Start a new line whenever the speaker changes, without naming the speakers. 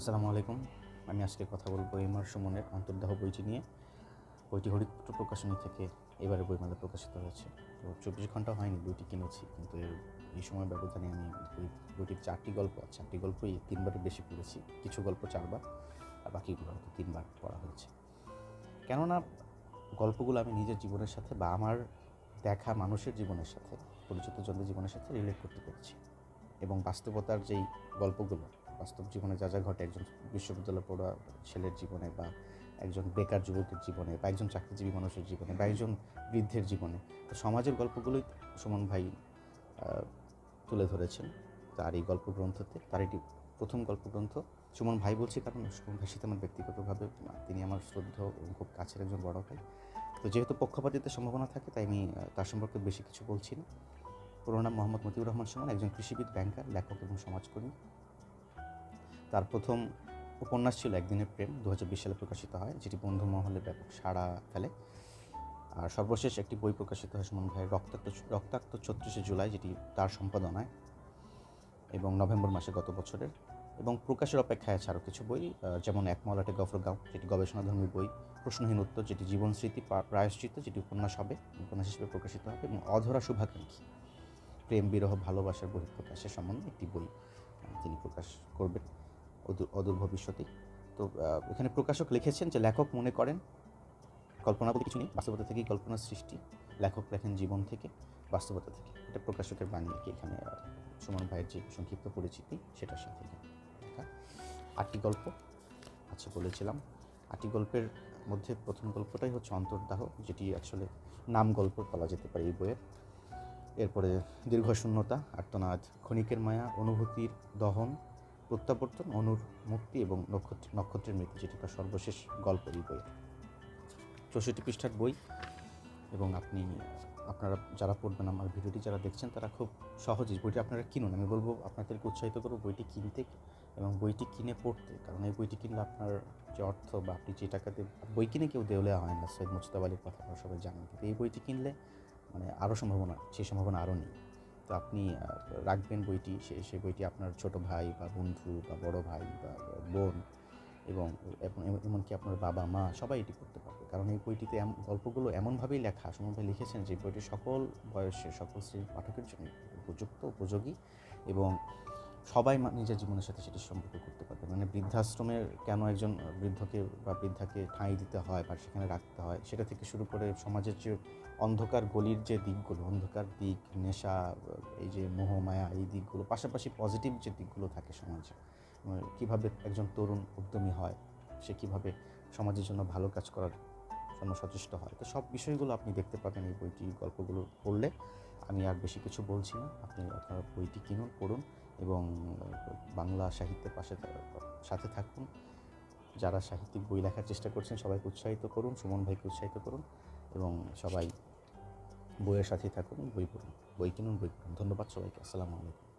আসসালামু আলাইকুম। আমি আজকে কথা বলব এমআর সুমনের অন্তর্দাহ বইটি নিয়ে। বইটি হরিপুত্র প্রকাশনী থেকে এবারে বইমেলা প্রকাশিত হয়েছে। তো চব্বিশ ঘণ্টা হয়নি বইটি কিনেছি, কিন্তু এই সময় ব্যবধানে আমি বই বইটির চারটি গল্প চারটি গল্পই তিনবারের বেশি পড়েছি, কিছু গল্প চারবার, আর বাকিগুলো হয়তো তিনবার পড়া হয়েছে। কেননা গল্পগুলো আমি নিজের জীবনের সাথে বা আমার দেখা মানুষের জীবনের সাথে, পরিচিত জনদের জীবনের সাথে রিলেট করতে পেরেছি। এবং বাস্তবতার যেই গল্পগুলো বাস্তব জীবনে যা যা ঘটে, একজন বিশ্ববিদ্যালয় পড়া ছেলের জীবনে বা একজন বেকার যুবকের জীবনে বা একজন চাকরিজীবী মানুষের জীবনে বা একজন বৃদ্ধের জীবনে, তো সমাজের গল্পগুলোই সুমন ভাই তুলে ধরেছেন। তার এই গল্প গ্রন্থতে তার এটি প্রথম গল্প গ্রন্থ সুমন ভাই বলছি কারণ সুমন ভাইয়ের সাথে আমার ব্যক্তিগতভাবে তিনি আমার শ্রদ্ধেয় এবং খুব কাছের একজন বড় ভাই। তো যেহেতু পক্ষপাতিত্বের সম্ভাবনা থাকে, তাই আমি তার সম্পর্কে বেশি কিছু বলছি না। পুরো নাম মোহাম্মদ মতিউর রহমান সুমন, একজন কৃষিবিদ ব্যাংকার লেখক এবং সমাজকর্মী। তার প্রথম উপন্যাস ছিল একদিনের প্রেম দু হাজার বিশ সালে প্রকাশিত হয়, যেটি বন্ধু মহলে ব্যাপক সাড়া ফেলে। আর সর্বশেষ একটি বই প্রকাশিত হয় সুমন ভাইয়ের রক্তাক্ত রক্তাক্ত ছত্রিশে জুলাই, যেটি তার সম্পাদনায় এবং নভেম্বর মাসে গত বছরের। এবং প্রকাশের অপেক্ষায় আছে আরও কিছু বই যেমন এক মলাটে গফরগাঁও যেটি গবেষণাধর্মী বই, প্রশ্নহীন উত্তর, যেটি জীবন স্মৃতি প্রা- প্রায়শ্চিত যেটি উপন্যাস হবে, উপন্যাস হিসেবে প্রকাশিত হবে, এবং অধরা শুভাকাঙ্ক্ষী। প্রেম, বিরহ, ভালোবাসার বহিঃপ্রকাশের সম্বন্ধে একটি বই তিনি প্রকাশ করবেন। অদূর ভবিষ্যতে তো এখানে প্রকাশক লিখেছেন যে লেখক মনে করেন, কল্পনা বলতে কিছু নেই, বাস্তবতা থেকেই কল্পনার সৃষ্টি, লেখক লেখেন জীবন থেকে, বাস্তবতা থেকে। এটা প্রকাশকের বাণী কি এখানে সুমন ভাইয়ের যে সংক্ষিপ্ত পরিচিতি, সেটার সাথে আটটি গল্প আচ্ছা বলেছিলাম। আটটি গল্পের মধ্যে প্রথম গল্পটাই হচ্ছে অন্তর্দাহ, যেটি আসলে নাম গল্প বলা যেতে পারে এই বইয়ের এরপরে দীর্ঘ শূন্যতা, আর্তনাদ, ক্ষণিকের মায়া, অনুভূতির দহন প্রত্যাবর্তন, অনুর মুক্তি এবং নক্ষত্র, নক্ষত্রের মৃত্যু, যেটি তার সর্বশেষ গল্প এই বইয়ের চৌষট্টি পৃষ্ঠার বই এবং আপনি, আপনারা যারা পড়বেন আমার ভিডিওটি, যারা দেখছেন, তারা খুব সহজেই বইটি আপনারা কিনুন। আমি বলব, আপনাদেরকে উৎসাহিত করব বইটি কিনতে এবং বইটি কিনে পড়তে। কারণ এই বইটি কিনলে আপনার যে অর্থ বা আপনি যে টাকাতে বই কিনে কেউ দেওয়া হয় না, সৈয়দ মুস্তাব আলীর কথা আপনারা সবাই জানেন। কিন্তু এই বইটি কিনলে মানে আরও সম্ভাবনা সেই সম্ভাবনা আরও নেই। তো আপনি রাখবেন বইটি। সে সে বইটি আপনার ছোট ভাই বা বন্ধু বা বড় ভাই বা বোন এবং এমনকি আপনার বাবা, মা সবাই এটি পড়তে পারবে। কারণ এই বইটিতে গল্পগুলো এমনভাবেই লেখা। সুমন লিখেছেন যে বইটি সকল বয়সের, সকল শ্রেণির পাঠকের জন্য উপযুক্ত, উপযোগী এবং সবাই নিজের জীবনের সাথে সেটি সম্পর্ক করতে পারবে। মানে বৃদ্ধাশ্রমে কেন একজন বৃদ্ধকে বা বৃদ্ধাকে ঠাঁই দিতে হয় বা সেখানে রাখতে হয়, সেটা থেকে শুরু করে সমাজের যে অন্ধকার গলির যে দিকগুলো, অন্ধকার দিক, নেশা, এই যে মোহমায়া এই দিকগুলো, পাশাপাশি পজিটিভ যে দিকগুলো থাকে সমাজে কীভাবে একজন তরুণ উদ্যমী হয়, সে কীভাবে সমাজের জন্য ভালো কাজ করার জন্য সচেষ্ট হয়। তো সব বিষয়গুলো আপনি দেখতে পাবেন এই বইটি, গল্পগুলো পড়লে। আমি আর বেশি কিছু বলছি না। আপনি আপনার বইটি কিনুন, পড়ুন। এবং বাংলা সাহিত্যের পাশে সাথে থাকুন। যারা সাহিত্যিক বই লেখার চেষ্টা করছেন, সবাইকে উৎসাহিত করুন, সুমন ভাইকে উৎসাহিত করুন এবং সবাই বইয়ের সাথেই থাকুন, বই পড়ুন, বই কিনুন, বই পড়ুন। ধন্যবাদ সবাইকে। আসসালামু আলাইকুম।